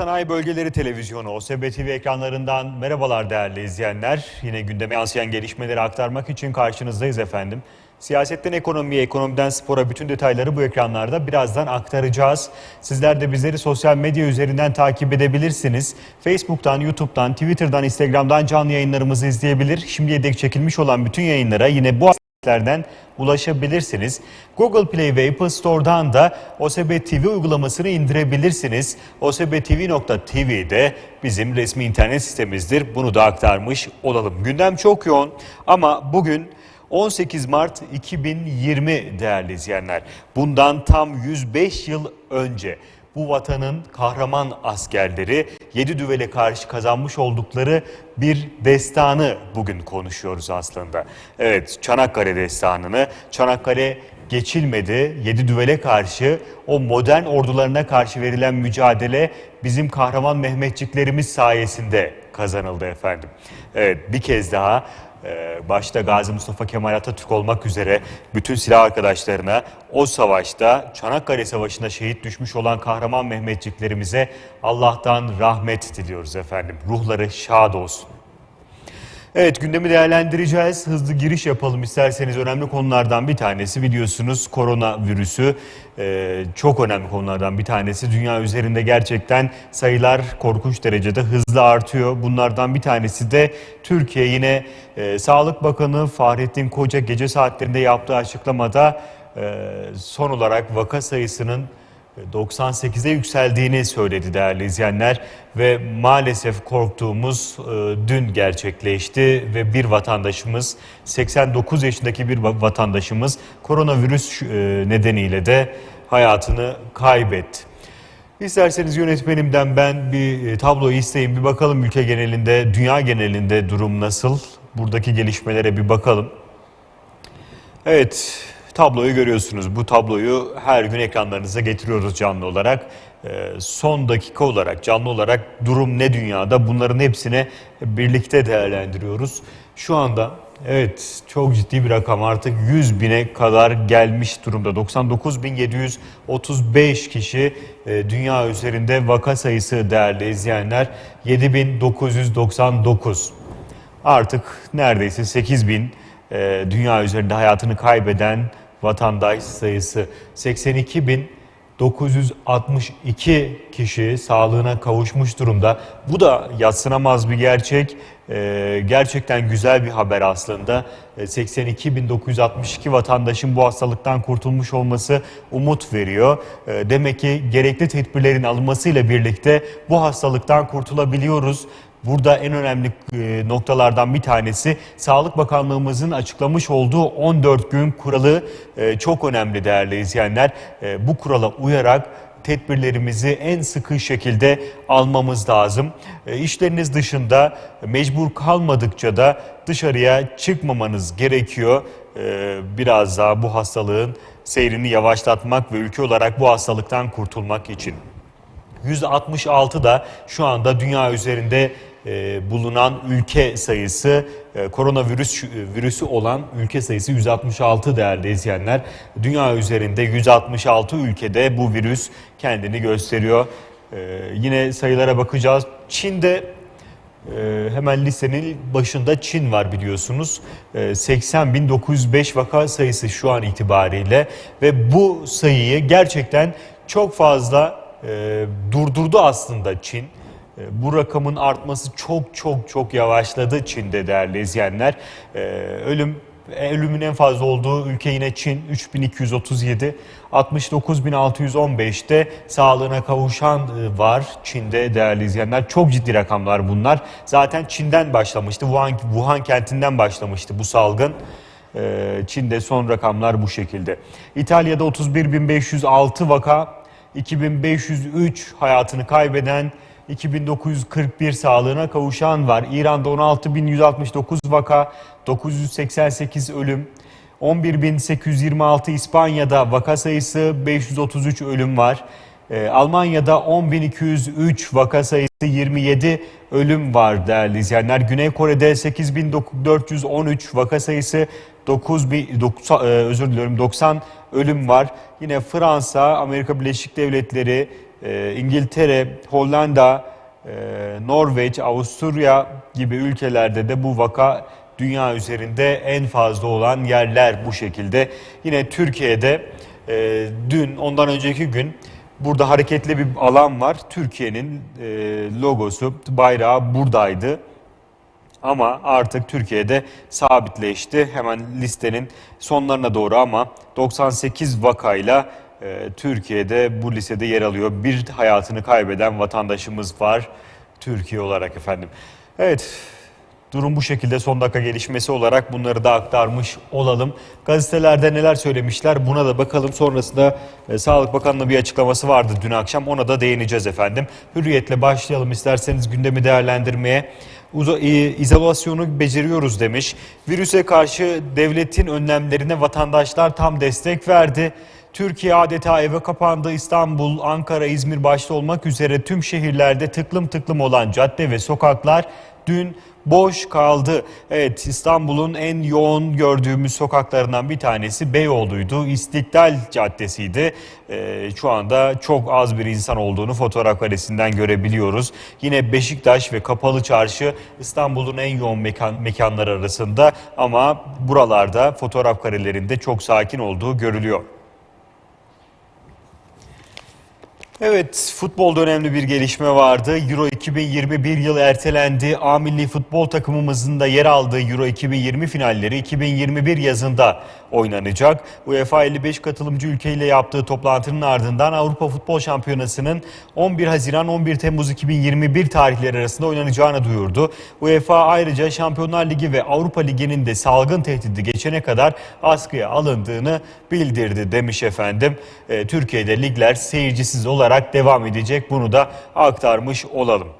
Sanayi Bölgeleri Televizyonu OSB TV ekranlarından merhabalar değerli izleyenler. Yine gündeme yansıyan gelişmeleri aktarmak için karşınızdayız efendim. Siyasetten ekonomiye, ekonomiden spora bütün detayları bu ekranlarda birazdan aktaracağız. Sizler de bizleri sosyal medya üzerinden takip edebilirsiniz. Facebook'tan, YouTube'dan, Twitter'dan, Instagram'dan canlı yayınlarımızı izleyebilir. Şimdiye dek çekilmiş olan bütün yayınlara yine bu lerden ulaşabilirsiniz. Google Play ve Apple Store'dan da OSB TV uygulamasını indirebilirsiniz. osbtv.tv'de bizim resmi internet sitemizdir. Bunu da aktarmış olalım. Gündem çok yoğun ama bugün 18 Mart 2020 değerli izleyenler. Bundan tam 105 yıl önce bu vatanın kahraman askerleri yedi düvele karşı kazanmış oldukları bir destanı bugün konuşuyoruz aslında. Evet Çanakkale destanını Çanakkale geçilmedi. Yedi düvele karşı o modern ordularına karşı verilen mücadele bizim kahraman Mehmetçiklerimiz sayesinde kazanıldı efendim. Evet bir kez daha ee, başta Gazi Mustafa Kemal Atatürk olmak üzere bütün silah arkadaşlarına o savaşta Çanakkale Savaşı'nda şehit düşmüş olan kahraman Mehmetçiklerimize Allah'tan rahmet diliyoruz efendim. Ruhları şad olsun. Evet gündemi değerlendireceğiz. Hızlı giriş yapalım isterseniz. Önemli konulardan bir tanesi biliyorsunuz koronavirüsü. Ee, çok önemli konulardan bir tanesi. Dünya üzerinde gerçekten sayılar korkunç derecede hızlı artıyor. Bunlardan bir tanesi de Türkiye yine e, Sağlık Bakanı Fahrettin Koca gece saatlerinde yaptığı açıklamada e, son olarak vaka sayısının 98'e yükseldiğini söyledi değerli izleyenler ve maalesef korktuğumuz e, dün gerçekleşti ve bir vatandaşımız 89 yaşındaki bir vatandaşımız koronavirüs e, nedeniyle de hayatını kaybetti. İsterseniz yönetmenimden ben bir e, tabloyu isteyeyim bir bakalım ülke genelinde, dünya genelinde durum nasıl? Buradaki gelişmelere bir bakalım. Evet, tabloyu görüyorsunuz. Bu tabloyu her gün ekranlarınıza getiriyoruz canlı olarak. Ee, son dakika olarak, canlı olarak durum ne dünyada bunların hepsini birlikte değerlendiriyoruz. Şu anda evet çok ciddi bir rakam artık 100 bine kadar gelmiş durumda. 99.735 kişi e, dünya üzerinde vaka sayısı değerli izleyenler 7999. Artık neredeyse 8000 e, dünya üzerinde hayatını kaybeden vatandaş sayısı 82.962 kişi sağlığına kavuşmuş durumda. Bu da yatsınamaz bir gerçek. Ee, gerçekten güzel bir haber aslında. 82.962 ee, vatandaşın bu hastalıktan kurtulmuş olması umut veriyor. Ee, demek ki gerekli tedbirlerin alınmasıyla birlikte bu hastalıktan kurtulabiliyoruz. Burada en önemli e, noktalardan bir tanesi Sağlık Bakanlığımızın açıklamış olduğu 14 gün kuralı e, çok önemli değerli izleyenler. E, bu kurala uyarak tedbirlerimizi en sıkı şekilde almamız lazım. İşleriniz dışında mecbur kalmadıkça da dışarıya çıkmamanız gerekiyor. Biraz daha bu hastalığın seyrini yavaşlatmak ve ülke olarak bu hastalıktan kurtulmak için. 166 da şu anda dünya üzerinde bulunan ülke sayısı e, koronavirüs e, virüsü olan ülke sayısı 166 değerli izleyenler. Dünya üzerinde 166 ülkede bu virüs kendini gösteriyor. E, yine sayılara bakacağız. Çin'de e, hemen listenin başında Çin var biliyorsunuz. E, 80.905 vaka sayısı şu an itibariyle ve bu sayıyı gerçekten çok fazla e, durdurdu aslında Çin. E, bu rakamın artması çok çok çok yavaşladı Çin'de değerli izleyenler. E, ölüm ölümün en fazla olduğu ülke yine Çin 3237, 69615'te sağlığına kavuşan e, var Çin'de değerli izleyenler. Çok ciddi rakamlar bunlar. Zaten Çin'den başlamıştı. Wuhan, Wuhan kentinden başlamıştı bu salgın. Çin'de son rakamlar bu şekilde. İtalya'da 31.506 vaka, 2503 hayatını kaybeden 2941 sağlığına kavuşan var. İran'da 16.169 vaka, 988 ölüm. 11.826 İspanya'da vaka sayısı 533 ölüm var. Ee, Almanya'da 10.203 vaka sayısı 27 ölüm var değerli izleyenler. Güney Kore'de 8.413 vaka sayısı 9, 9 özür diliyorum 90 ölüm var. Yine Fransa, Amerika Birleşik Devletleri, e, İngiltere, Hollanda, e, Norveç, Avusturya gibi ülkelerde de bu vaka dünya üzerinde en fazla olan yerler bu şekilde. Yine Türkiye'de e, dün ondan önceki gün burada hareketli bir alan var. Türkiye'nin e, logosu, bayrağı buradaydı. Ama artık Türkiye'de sabitleşti. Hemen listenin sonlarına doğru ama 98 vakayla Türkiye'de bu listede yer alıyor. Bir hayatını kaybeden vatandaşımız var Türkiye olarak efendim. Evet durum bu şekilde son dakika gelişmesi olarak bunları da aktarmış olalım. Gazetelerde neler söylemişler buna da bakalım. Sonrasında e, Sağlık Bakanlığı bir açıklaması vardı dün akşam ona da değineceğiz efendim. Hürriyetle başlayalım isterseniz gündemi değerlendirmeye. Uza, e, izolasyonu beceriyoruz demiş. Virüse karşı devletin önlemlerine vatandaşlar tam destek verdi. Türkiye adeta eve kapandı. İstanbul, Ankara, İzmir başta olmak üzere tüm şehirlerde tıklım tıklım olan cadde ve sokaklar dün boş kaldı. Evet İstanbul'un en yoğun gördüğümüz sokaklarından bir tanesi Beyoğlu'ydu. İstiklal Caddesi'ydi. Ee, şu anda çok az bir insan olduğunu fotoğraf karesinden görebiliyoruz. Yine Beşiktaş ve Kapalı Çarşı İstanbul'un en yoğun mekan, mekanları arasında ama buralarda fotoğraf karelerinde çok sakin olduğu görülüyor. Evet, futbolda önemli bir gelişme vardı. Euro 2021 yıl ertelendi. A milli futbol takımımızın da yer aldığı Euro 2020 finalleri 2021 yazında oynanacak. UEFA 55 katılımcı ülkeyle yaptığı toplantının ardından Avrupa Futbol Şampiyonası'nın 11 Haziran 11 Temmuz 2021 tarihleri arasında oynanacağını duyurdu. UEFA ayrıca Şampiyonlar Ligi ve Avrupa Ligi'nin de salgın tehdidi geçene kadar askıya alındığını bildirdi demiş efendim. Ee, Türkiye'de ligler seyircisiz olarak devam edecek. Bunu da aktarmış olalım.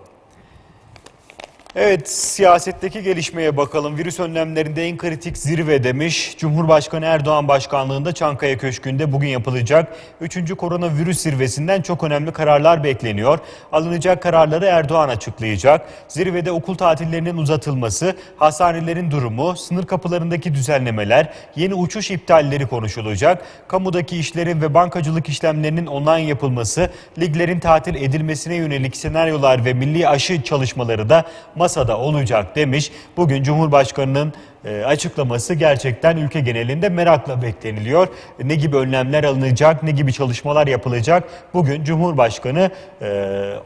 Evet, siyasetteki gelişmeye bakalım. Virüs önlemlerinde en kritik zirve demiş. Cumhurbaşkanı Erdoğan başkanlığında Çankaya Köşkü'nde bugün yapılacak 3. koronavirüs zirvesinden çok önemli kararlar bekleniyor. Alınacak kararları Erdoğan açıklayacak. Zirvede okul tatillerinin uzatılması, hastanelerin durumu, sınır kapılarındaki düzenlemeler, yeni uçuş iptalleri konuşulacak. Kamudaki işlerin ve bankacılık işlemlerinin online yapılması, liglerin tatil edilmesine yönelik senaryolar ve milli aşı çalışmaları da masada olacak demiş. Bugün Cumhurbaşkanı'nın e, açıklaması gerçekten ülke genelinde merakla bekleniliyor. Ne gibi önlemler alınacak, ne gibi çalışmalar yapılacak bugün Cumhurbaşkanı e,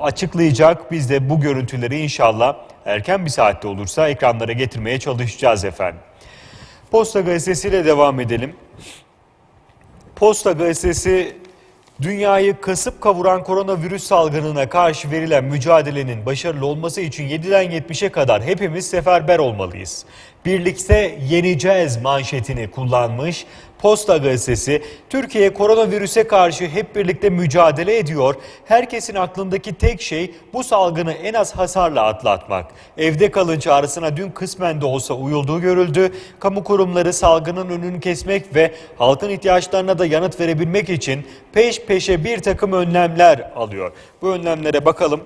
açıklayacak. Biz de bu görüntüleri inşallah erken bir saatte olursa ekranlara getirmeye çalışacağız efendim. Posta gazetesiyle devam edelim. Posta gazetesi Dünyayı kasıp kavuran koronavirüs salgınına karşı verilen mücadelenin başarılı olması için 7'den 70'e kadar hepimiz seferber olmalıyız. Birlikte yeneceğiz manşetini kullanmış. Posta gazetesi Türkiye koronavirüse karşı hep birlikte mücadele ediyor. Herkesin aklındaki tek şey bu salgını en az hasarla atlatmak. Evde kalın çağrısına dün kısmen de olsa uyulduğu görüldü. Kamu kurumları salgının önünü kesmek ve halkın ihtiyaçlarına da yanıt verebilmek için peş peşe bir takım önlemler alıyor. Bu önlemlere bakalım.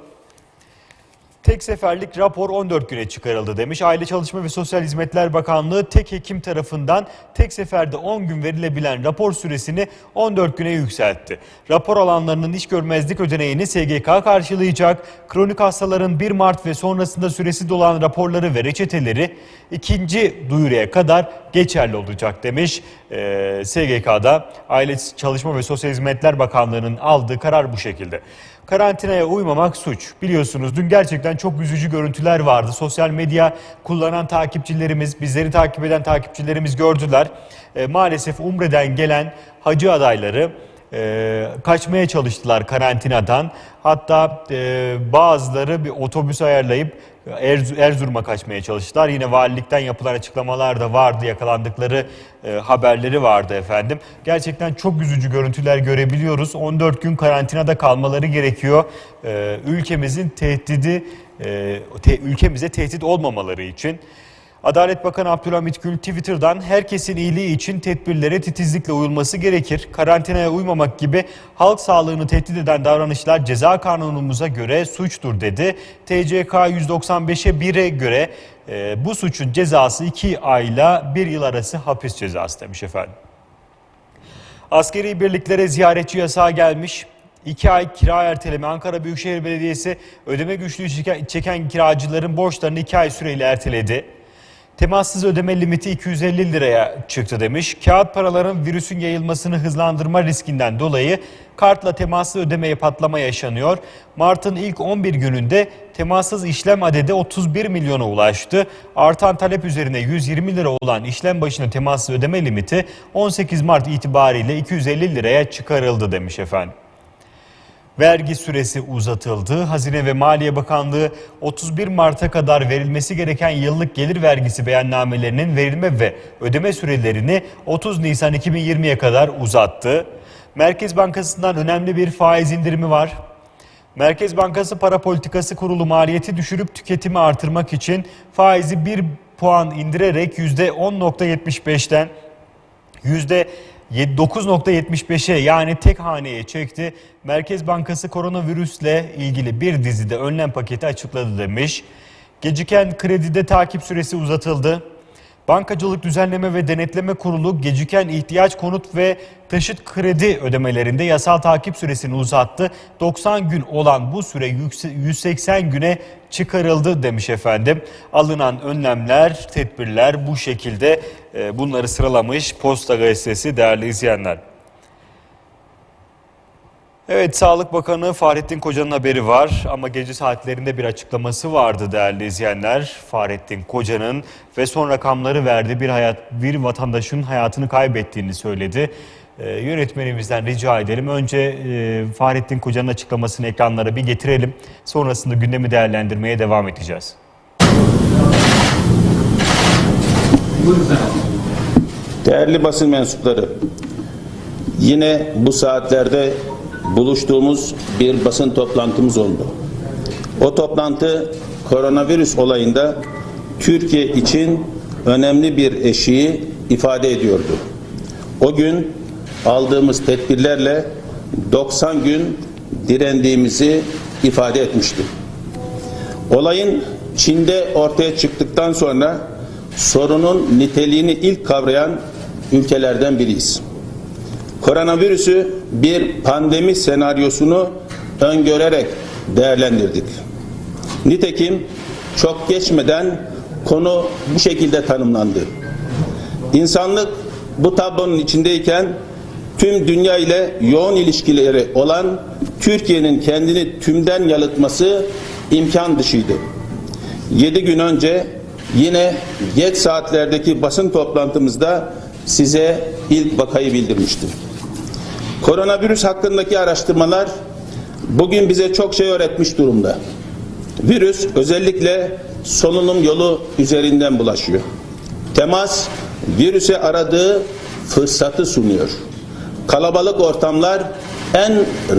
Tek seferlik rapor 14 güne çıkarıldı demiş. Aile Çalışma ve Sosyal Hizmetler Bakanlığı tek hekim tarafından tek seferde 10 gün verilebilen rapor süresini 14 güne yükseltti. Rapor alanlarının iş görmezlik ödeneğini SGK karşılayacak. Kronik hastaların 1 Mart ve sonrasında süresi dolan raporları ve reçeteleri ikinci duyuruya kadar geçerli olacak demiş. Ee, SGK'da Aile Çalışma ve Sosyal Hizmetler Bakanlığı'nın aldığı karar bu şekilde. Karantinaya uymamak suç. Biliyorsunuz dün gerçekten çok üzücü görüntüler vardı. Sosyal medya kullanan takipçilerimiz, bizleri takip eden takipçilerimiz gördüler. E, maalesef Umre'den gelen hacı adayları e, kaçmaya çalıştılar karantinadan. Hatta e, bazıları bir otobüs ayarlayıp Erz- Erzurum'a kaçmaya çalıştılar. Yine valilikten yapılan açıklamalar da vardı, yakalandıkları e, haberleri vardı efendim. Gerçekten çok üzücü görüntüler görebiliyoruz. 14 gün karantinada kalmaları gerekiyor. E, ülkemizin tehdidi, e, te- ülkemize tehdit olmamaları için. Adalet Bakanı Abdülhamit Gül Twitter'dan herkesin iyiliği için tedbirlere titizlikle uyulması gerekir. Karantinaya uymamak gibi halk sağlığını tehdit eden davranışlar ceza kanunumuza göre suçtur dedi. TCK 195'e 1'e göre e, bu suçun cezası 2 ayla 1 yıl arası hapis cezası demiş efendim. Askeri birliklere ziyaretçi yasağı gelmiş. İki ay kira erteleme Ankara Büyükşehir Belediyesi ödeme güçlüğü çeken- kiracıların borçlarını iki ay süreyle erteledi. Temassız ödeme limiti 250 liraya çıktı demiş. Kağıt paraların virüsün yayılmasını hızlandırma riskinden dolayı kartla temassız ödemeye patlama yaşanıyor. Mart'ın ilk 11 gününde temassız işlem adedi 31 milyona ulaştı. Artan talep üzerine 120 lira olan işlem başına temassız ödeme limiti 18 Mart itibariyle 250 liraya çıkarıldı demiş efendim. Vergi süresi uzatıldı. Hazine ve Maliye Bakanlığı 31 Mart'a kadar verilmesi gereken yıllık gelir vergisi beyannamelerinin verilme ve ödeme sürelerini 30 Nisan 2020'ye kadar uzattı. Merkez Bankası'ndan önemli bir faiz indirimi var. Merkez Bankası Para Politikası Kurulu maliyeti düşürüp tüketimi artırmak için faizi 1 puan indirerek %10.75'ten %9.75'e yani tek haneye çekti. Merkez Bankası koronavirüsle ilgili bir dizide önlem paketi açıkladı demiş. Geciken kredide takip süresi uzatıldı. Bankacılık Düzenleme ve Denetleme Kurulu geciken ihtiyaç konut ve taşıt kredi ödemelerinde yasal takip süresini uzattı. 90 gün olan bu süre yükse- 180 güne çıkarıldı demiş efendim. Alınan önlemler, tedbirler bu şekilde e, bunları sıralamış Posta Gazetesi değerli izleyenler. Evet Sağlık Bakanı Fahrettin Koca'nın haberi var ama gece saatlerinde bir açıklaması vardı değerli izleyenler. Fahrettin Koca'nın ve son rakamları verdi bir hayat bir vatandaşın hayatını kaybettiğini söyledi. Ee, yönetmenimizden rica edelim. Önce e, Fahrettin Koca'nın açıklamasını ekranlara bir getirelim. Sonrasında gündemi değerlendirmeye devam edeceğiz. Değerli basın mensupları, yine bu saatlerde buluştuğumuz bir basın toplantımız oldu. O toplantı koronavirüs olayında Türkiye için önemli bir eşiği ifade ediyordu. O gün aldığımız tedbirlerle 90 gün direndiğimizi ifade etmişti. Olayın Çin'de ortaya çıktıktan sonra sorunun niteliğini ilk kavrayan ülkelerden biriyiz. Koronavirüsü bir pandemi senaryosunu öngörerek değerlendirdik. Nitekim çok geçmeden konu bu şekilde tanımlandı. İnsanlık bu tablonun içindeyken tüm dünya ile yoğun ilişkileri olan Türkiye'nin kendini tümden yalıtması imkan dışıydı. 7 gün önce yine geç saatlerdeki basın toplantımızda size ilk vakayı bildirmiştim. Koronavirüs hakkındaki araştırmalar bugün bize çok şey öğretmiş durumda. Virüs özellikle solunum yolu üzerinden bulaşıyor. Temas virüse aradığı fırsatı sunuyor. Kalabalık ortamlar en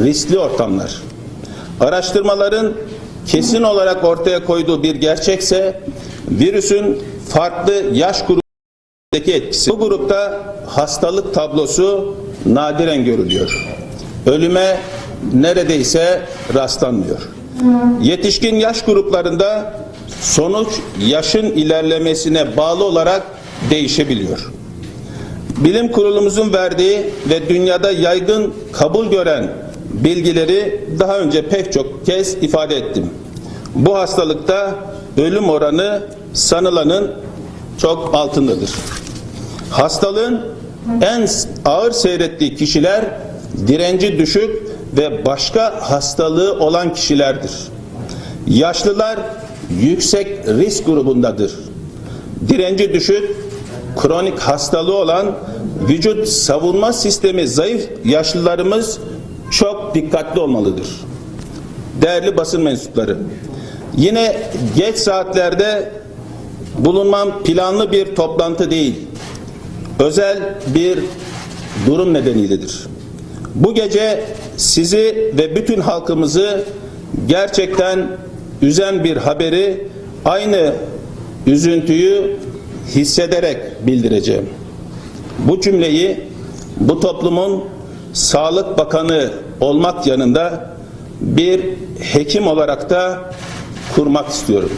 riskli ortamlar. Araştırmaların kesin olarak ortaya koyduğu bir gerçekse virüsün farklı yaş grubundaki etkisi. Bu grupta hastalık tablosu nadiren görülüyor. Ölüme neredeyse rastlanmıyor. Yetişkin yaş gruplarında sonuç yaşın ilerlemesine bağlı olarak değişebiliyor. Bilim kurulumuzun verdiği ve dünyada yaygın kabul gören bilgileri daha önce pek çok kez ifade ettim. Bu hastalıkta ölüm oranı sanılanın çok altındadır. Hastalığın en ağır seyrettiği kişiler direnci düşük ve başka hastalığı olan kişilerdir. Yaşlılar yüksek risk grubundadır. Direnci düşük, kronik hastalığı olan vücut savunma sistemi zayıf yaşlılarımız çok dikkatli olmalıdır. Değerli basın mensupları, yine geç saatlerde bulunmam planlı bir toplantı değil, özel bir durum nedeniyledir. Bu gece sizi ve bütün halkımızı gerçekten üzen bir haberi aynı üzüntüyü hissederek bildireceğim. Bu cümleyi bu toplumun Sağlık Bakanı olmak yanında bir hekim olarak da kurmak istiyorum.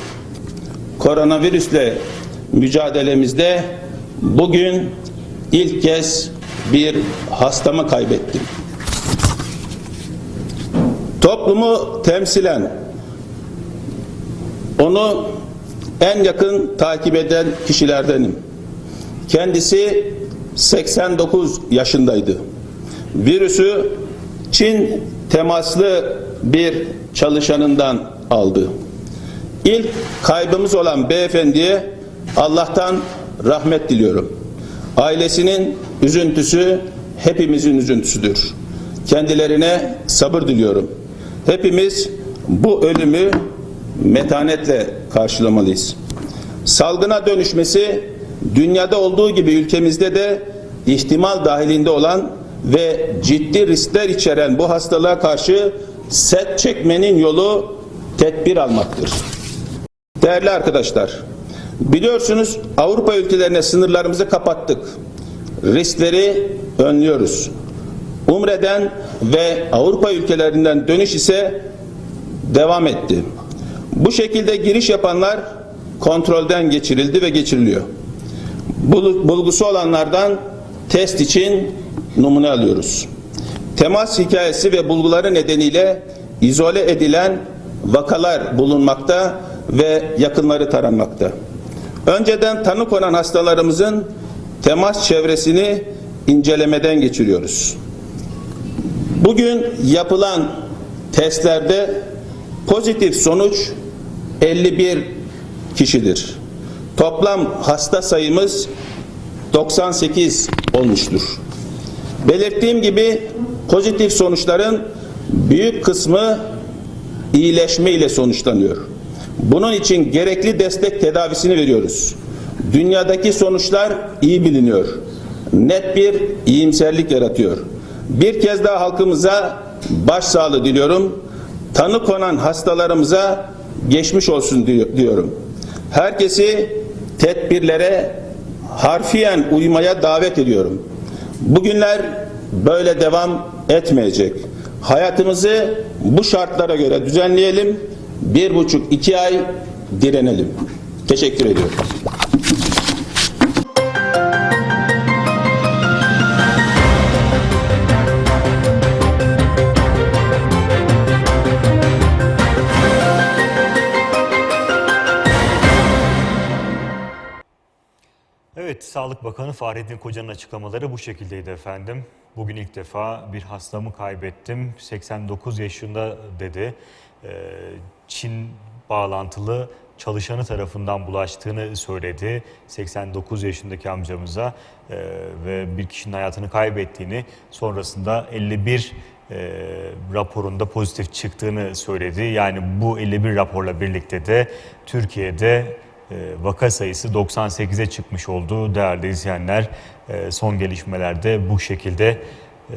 Koronavirüsle mücadelemizde bugün ilk kez bir hastamı kaybettim. Toplumu temsilen onu en yakın takip eden kişilerdenim. Kendisi 89 yaşındaydı. Virüsü Çin temaslı bir çalışanından aldı. İlk kaybımız olan beyefendiye Allah'tan rahmet diliyorum. Ailesinin üzüntüsü hepimizin üzüntüsüdür. Kendilerine sabır diliyorum. Hepimiz bu ölümü metanetle karşılamalıyız. Salgına dönüşmesi dünyada olduğu gibi ülkemizde de ihtimal dahilinde olan ve ciddi riskler içeren bu hastalığa karşı set çekmenin yolu tedbir almaktır. Değerli arkadaşlar, biliyorsunuz Avrupa ülkelerine sınırlarımızı kapattık. Riskleri önlüyoruz. Umre'den ve Avrupa ülkelerinden dönüş ise devam etti. Bu şekilde giriş yapanlar kontrolden geçirildi ve geçiriliyor. Bul- Bulgusu olanlardan test için numune alıyoruz. Temas hikayesi ve bulguları nedeniyle izole edilen vakalar bulunmakta ve yakınları taranmakta. Önceden tanı konan hastalarımızın temas çevresini incelemeden geçiriyoruz. Bugün yapılan testlerde pozitif sonuç 51 kişidir. Toplam hasta sayımız 98 olmuştur. Belirttiğim gibi pozitif sonuçların büyük kısmı iyileşme ile sonuçlanıyor. Bunun için gerekli destek tedavisini veriyoruz. Dünyadaki sonuçlar iyi biliniyor. Net bir iyimserlik yaratıyor. Bir kez daha halkımıza başsağlığı diliyorum. Tanı konan hastalarımıza geçmiş olsun diyor- diyorum. Herkesi tedbirlere harfiyen uymaya davet ediyorum. Bugünler böyle devam etmeyecek. Hayatımızı bu şartlara göre düzenleyelim. Bir buçuk iki ay direnelim. Teşekkür ediyorum. Sağlık Bakanı Fahrettin Koca'nın açıklamaları bu şekildeydi efendim. Bugün ilk defa bir hastamı kaybettim. 89 yaşında dedi. Ee, Çin bağlantılı çalışanı tarafından bulaştığını söyledi. 89 yaşındaki amcamıza Ee, ve bir kişinin hayatını kaybettiğini sonrasında 51 e, raporunda pozitif çıktığını söyledi. Yani bu 51 raporla birlikte de Türkiye'de vaka sayısı 98'e çıkmış oldu değerli izleyenler. E, Son gelişmelerde bu şekilde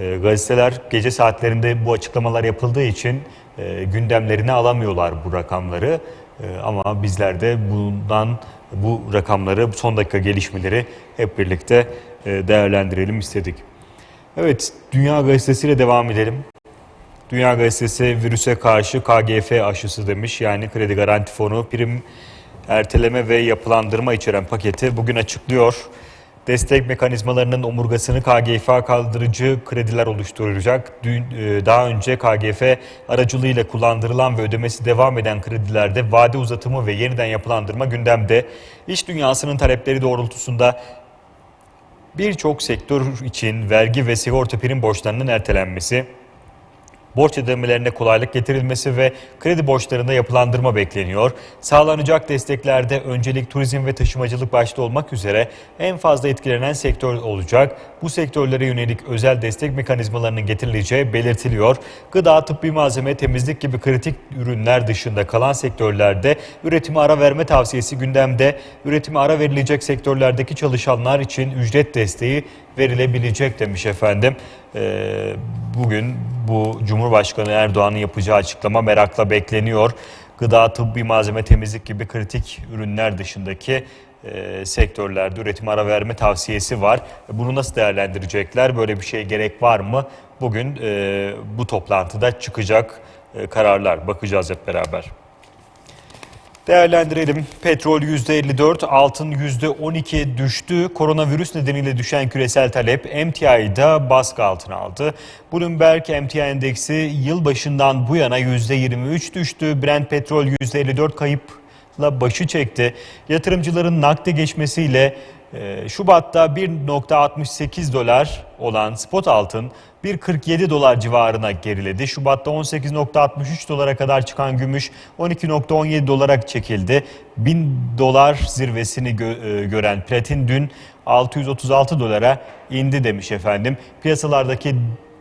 E, gazeteler gece saatlerinde bu açıklamalar yapıldığı için e, gündemlerine alamıyorlar bu rakamları. Ama bizler de bundan bu rakamları, son dakika gelişmeleri hep birlikte e, değerlendirelim istedik. Evet, Dünya Gazetesi ile devam edelim. Dünya Gazetesi virüse karşı KGF aşısı demiş. Yani kredi garanti fonu prim erteleme ve yapılandırma içeren paketi bugün açıklıyor. Destek mekanizmalarının omurgasını KGF kaldırıcı krediler oluşturacak. Dün, e, daha önce KGF aracılığıyla kullandırılan ve ödemesi devam eden kredilerde vade uzatımı ve yeniden yapılandırma gündemde. İş dünyasının talepleri doğrultusunda birçok sektör için vergi ve sigorta prim borçlarının ertelenmesi, borç ödemelerine kolaylık getirilmesi ve kredi borçlarında yapılandırma bekleniyor. Sağlanacak desteklerde öncelik turizm ve taşımacılık başta olmak üzere en fazla etkilenen sektör olacak. Bu sektörlere yönelik özel destek mekanizmalarının getirileceği belirtiliyor. Gıda, tıbbi malzeme, temizlik gibi kritik ürünler dışında kalan sektörlerde üretime ara verme tavsiyesi gündemde. Üretime ara verilecek sektörlerdeki çalışanlar için ücret desteği verilebilecek demiş efendim. Ee, bugün bu Cumhurbaşkanı Erdoğan'ın yapacağı açıklama merakla bekleniyor. Gıda, tıbbi malzeme, temizlik gibi kritik ürünler dışındaki e, sektörlerde üretim ara verme tavsiyesi var. Bunu nasıl değerlendirecekler? Böyle bir şeye gerek var mı? Bugün e, bu toplantıda çıkacak e, kararlar. Bakacağız hep beraber. Değerlendirelim. Petrol %54, altın %12 düştü. Koronavirüs nedeniyle düşen küresel talep MTI'da baskı altına aldı. Bloomberg MTI endeksi yılbaşından bu yana %23 düştü. Brent petrol %54 kayıpla başı çekti. Yatırımcıların nakde geçmesiyle e, Şubat'ta 1.68 dolar olan spot altın 1.47 dolar civarına geriledi. Şubat'ta 18.63 dolara kadar çıkan gümüş 12.17 dolara çekildi. 1000 dolar zirvesini gö- e, gören platin dün 636 dolara indi demiş efendim. Piyasalardaki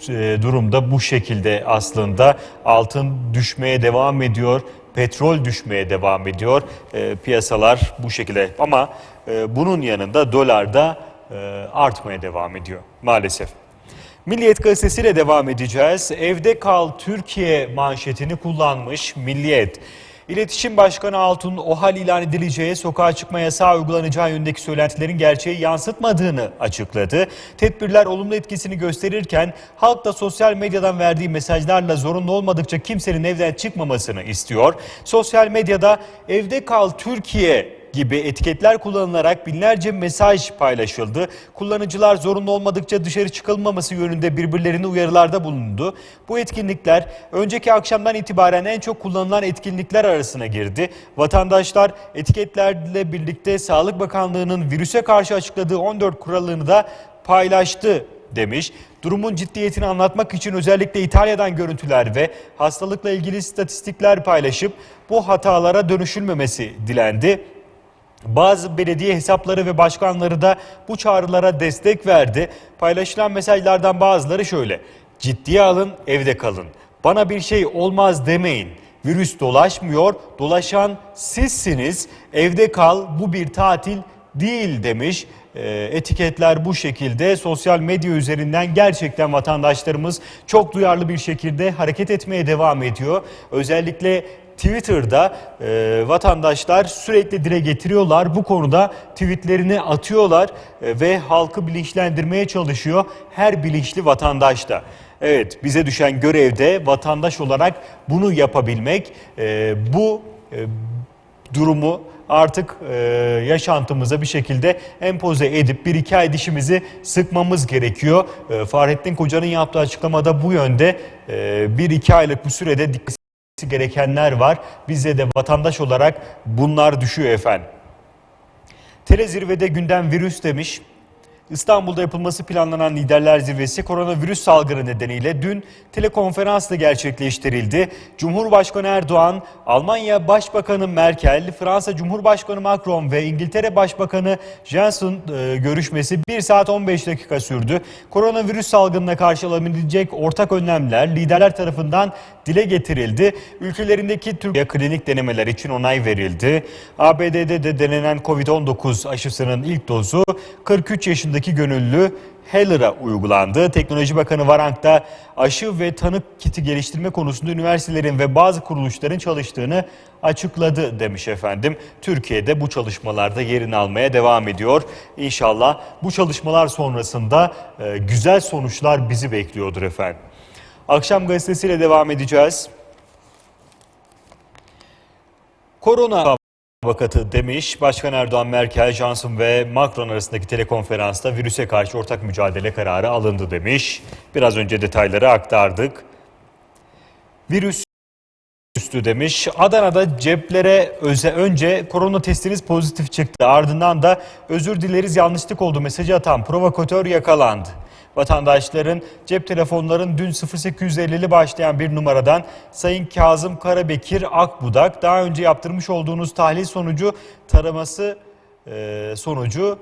e, durumda bu şekilde aslında altın düşmeye devam ediyor. Petrol düşmeye devam ediyor. E, piyasalar bu şekilde ama e, bunun yanında dolar da e, artmaya devam ediyor maalesef. Milliyet gazetesiyle devam edeceğiz. Evde kal Türkiye manşetini kullanmış Milliyet. İletişim Başkanı Altun OHAL ilan edileceği, sokağa çıkma yasağı uygulanacağı yönündeki söylentilerin gerçeği yansıtmadığını açıkladı. Tedbirler olumlu etkisini gösterirken halk da sosyal medyadan verdiği mesajlarla zorunlu olmadıkça kimsenin evden çıkmamasını istiyor. Sosyal medyada evde kal Türkiye gibi etiketler kullanılarak binlerce mesaj paylaşıldı. Kullanıcılar zorunlu olmadıkça dışarı çıkılmaması yönünde birbirlerine uyarılarda bulundu. Bu etkinlikler önceki akşamdan itibaren en çok kullanılan etkinlikler arasına girdi. Vatandaşlar etiketlerle birlikte Sağlık Bakanlığı'nın virüse karşı açıkladığı 14 kuralını da paylaştı demiş. Durumun ciddiyetini anlatmak için özellikle İtalya'dan görüntüler ve hastalıkla ilgili istatistikler paylaşıp bu hatalara dönüşülmemesi dilendi. Bazı belediye hesapları ve başkanları da bu çağrılara destek verdi. Paylaşılan mesajlardan bazıları şöyle. Ciddiye alın, evde kalın. Bana bir şey olmaz demeyin. Virüs dolaşmıyor, dolaşan sizsiniz. Evde kal, bu bir tatil değil demiş. Ee, etiketler bu şekilde sosyal medya üzerinden gerçekten vatandaşlarımız çok duyarlı bir şekilde hareket etmeye devam ediyor. Özellikle Twitter'da e, vatandaşlar sürekli dile getiriyorlar. Bu konuda tweetlerini atıyorlar e, ve halkı bilinçlendirmeye çalışıyor her bilinçli vatandaş da. Evet bize düşen görevde vatandaş olarak bunu yapabilmek. E, bu e, durumu artık e, yaşantımıza bir şekilde empoze edip bir iki ay dişimizi sıkmamız gerekiyor. E, Fahrettin Koca'nın yaptığı açıklamada bu yönde e, bir iki aylık bu sürede dikkat gerekenler var. Bize de vatandaş olarak bunlar düşüyor efendim. Tele zirvede gündem virüs demiş. İstanbul'da yapılması planlanan liderler zirvesi koronavirüs salgını nedeniyle dün telekonferansla gerçekleştirildi. Cumhurbaşkanı Erdoğan, Almanya Başbakanı Merkel, Fransa Cumhurbaşkanı Macron ve İngiltere Başbakanı Johnson e, görüşmesi 1 saat 15 dakika sürdü. Koronavirüs salgınına karşı alınabilecek ortak önlemler liderler tarafından dile getirildi. Ülkelerindeki Türkiye klinik denemeler için onay verildi. ABD'de de denenen Covid-19 aşısının ilk dozu 43 yaşındaki gönüllü Heller'a uygulandı. Teknoloji Bakanı Varank da aşı ve tanı kiti geliştirme konusunda üniversitelerin ve bazı kuruluşların çalıştığını açıkladı demiş efendim. Türkiye'de bu çalışmalarda yerini almaya devam ediyor. İnşallah bu çalışmalar sonrasında e, güzel sonuçlar bizi bekliyordur efendim. Akşam gazetesiyle devam edeceğiz. Korona vakatı demiş. Başkan Erdoğan, Merkel, Johnson ve Macron arasındaki telekonferansta virüse karşı ortak mücadele kararı alındı demiş. Biraz önce detayları aktardık. Virüs üstü demiş. Adana'da ceplere öze önce korona testiniz pozitif çıktı. Ardından da özür dileriz yanlışlık oldu mesajı atan provokatör yakalandı. Vatandaşların cep telefonların dün 0850'li başlayan bir numaradan Sayın Kazım Karabekir Akbudak daha önce yaptırmış olduğunuz tahlil sonucu taraması e, sonucu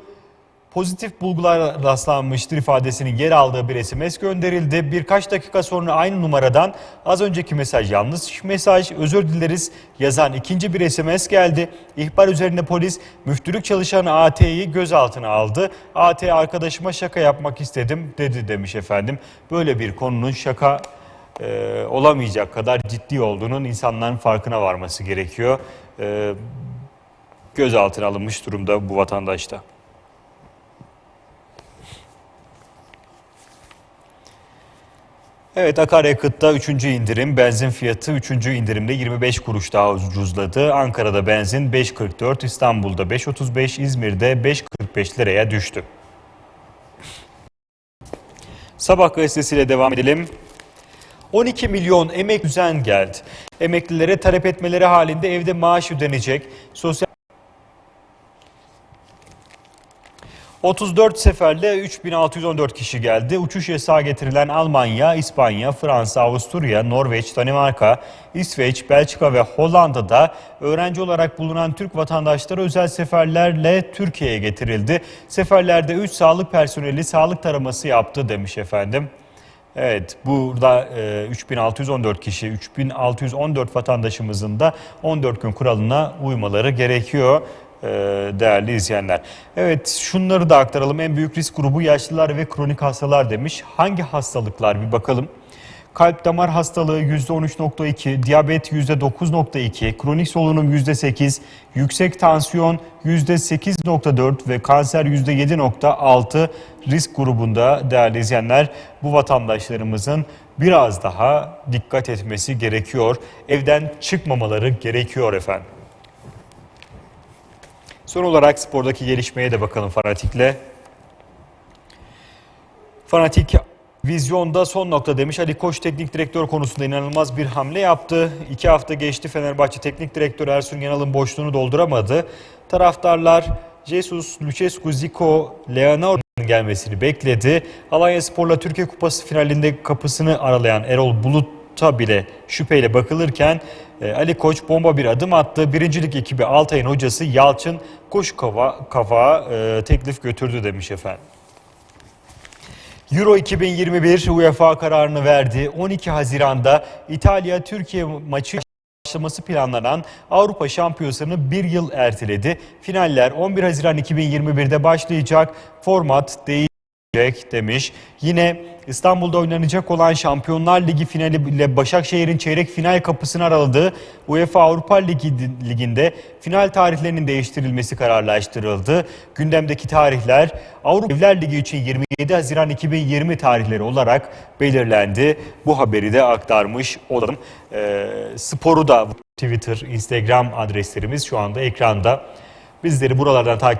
pozitif bulgular rastlanmıştır ifadesinin yer aldığı bir SMS gönderildi. Birkaç dakika sonra aynı numaradan az önceki mesaj yanlış mesaj özür dileriz yazan ikinci bir SMS geldi. İhbar üzerine polis müftülük çalışanı AT'yi gözaltına aldı. AT arkadaşıma şaka yapmak istedim dedi demiş efendim. Böyle bir konunun şaka e, olamayacak kadar ciddi olduğunun insanların farkına varması gerekiyor. E, gözaltına alınmış durumda bu vatandaşta. Evet akaryakıtta 3. indirim, benzin fiyatı 3. indirimde 25 kuruş daha ucuzladı. Ankara'da benzin 5.44, İstanbul'da 5.35, İzmir'de 5.45 liraya düştü. Sabah gazetesiyle devam edelim. 12 milyon emek düzen geldi. Emeklilere talep etmeleri halinde evde maaş ödenecek. Sosyal 34 seferle 3614 kişi geldi. Uçuş yasağı getirilen Almanya, İspanya, Fransa, Avusturya, Norveç, Danimarka, İsveç, Belçika ve Hollanda'da öğrenci olarak bulunan Türk vatandaşları özel seferlerle Türkiye'ye getirildi. Seferlerde 3 sağlık personeli sağlık taraması yaptı demiş efendim. Evet burada e, 3614 kişi, 3614 vatandaşımızın da 14 gün kuralına uymaları gerekiyor değerli izleyenler. Evet şunları da aktaralım. En büyük risk grubu yaşlılar ve kronik hastalar demiş. Hangi hastalıklar bir bakalım. Kalp damar hastalığı %13.2, diyabet %9.2, kronik solunum %8, yüksek tansiyon %8.4 ve kanser %7.6 risk grubunda değerli izleyenler bu vatandaşlarımızın biraz daha dikkat etmesi gerekiyor. Evden çıkmamaları gerekiyor efendim. Son olarak spordaki gelişmeye de bakalım Fanatik'le. Fanatik vizyonda son nokta demiş. Ali Koç teknik direktör konusunda inanılmaz bir hamle yaptı. İki hafta geçti Fenerbahçe teknik direktörü Ersun Yanal'ın boşluğunu dolduramadı. Taraftarlar Jesus, Lucescu, Zico, Leonaro'nun gelmesini bekledi. Alanya Spor'la Türkiye Kupası finalinde kapısını aralayan Erol Bulut'a bile şüpheyle bakılırken e, Ali Koç bomba bir adım attı. Birincilik ekibi Altay'ın hocası Yalçın koş kafa, kafa e, teklif götürdü demiş efendim. Euro 2021 UEFA kararını verdi. 12 Haziran'da İtalya-Türkiye maçı başlaması planlanan Avrupa Şampiyonası'nı bir yıl erteledi. Finaller 11 Haziran 2021'de başlayacak. Format değişecek demiş. Yine İstanbul'da oynanacak olan Şampiyonlar Ligi finali ile Başakşehir'in çeyrek final kapısını araladığı UEFA Avrupa Ligi Ligi'nde final tarihlerinin değiştirilmesi kararlaştırıldı. Gündemdeki tarihler Avrupa Devler Ligi için 27 Haziran 2020 tarihleri olarak belirlendi. Bu haberi de aktarmış olalım. Ee, sporu da Twitter, Instagram adreslerimiz şu anda ekranda. Bizleri buralardan takip